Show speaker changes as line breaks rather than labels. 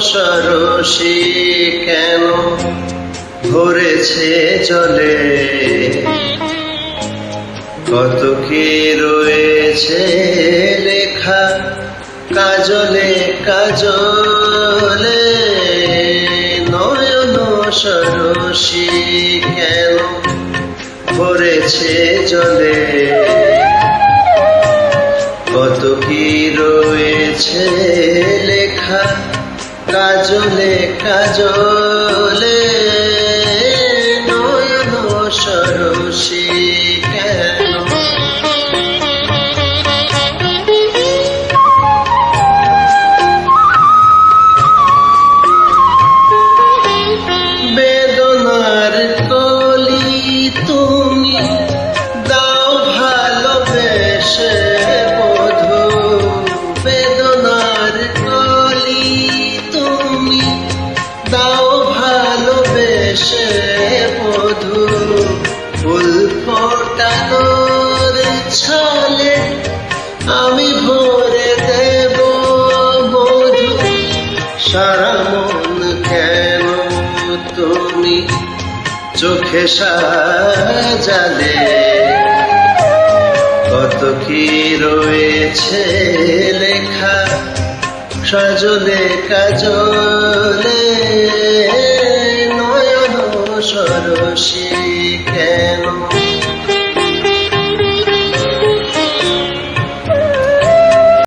সরসী কেন ভরেছে জলে? কত কি রয়েছে লেখা কাজলে কাজলে? নয়ন সরসী কেন ভরেছে জলে? কত কি রয়েছে লেখা কাজলে কাজলে নয়ন সরসী। ফোটানোর ছলে আমি ভরে দেব মধু। সারা মন কেন তুমি চোখে সাজালে? কত কি রয়েছে লেখা সজলে কাজলে? নয়ন সরসী কেন